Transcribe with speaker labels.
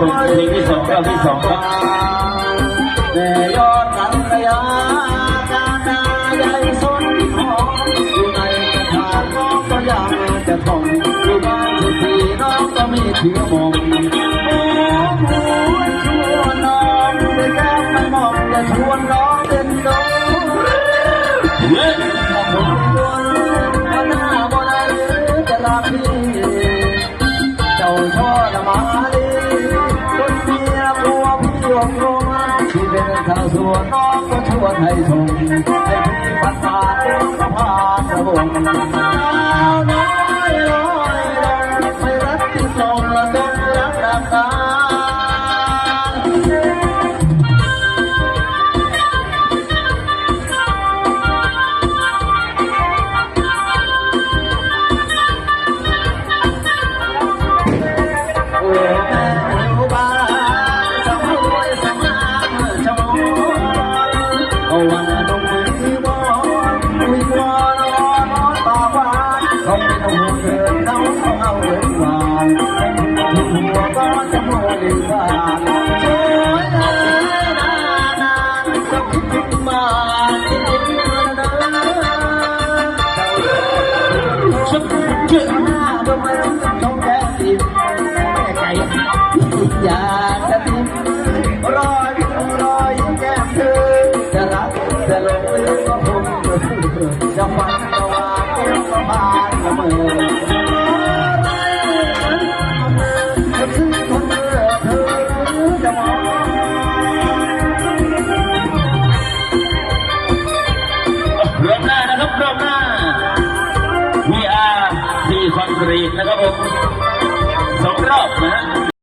Speaker 1: ถูกเพลงที่สองรอบที่สองครับ
Speaker 2: แยอดนันระยะกาดาใหญ่สนของอยู่ในกระถางน้องก็ยังจะต้องอยู่บ้านสุดที่น้องก็มีเถือมอง ชัวน้องก็ชวนให้ชงให้พี่ปัญหาเต็มสภาพระวงาวน้อยลอยลงไม่รักที่ลระดรักดำนาโอ้แม่ Good. คอนกรีตนะครับผมสอง
Speaker 1: รอบนะฮะ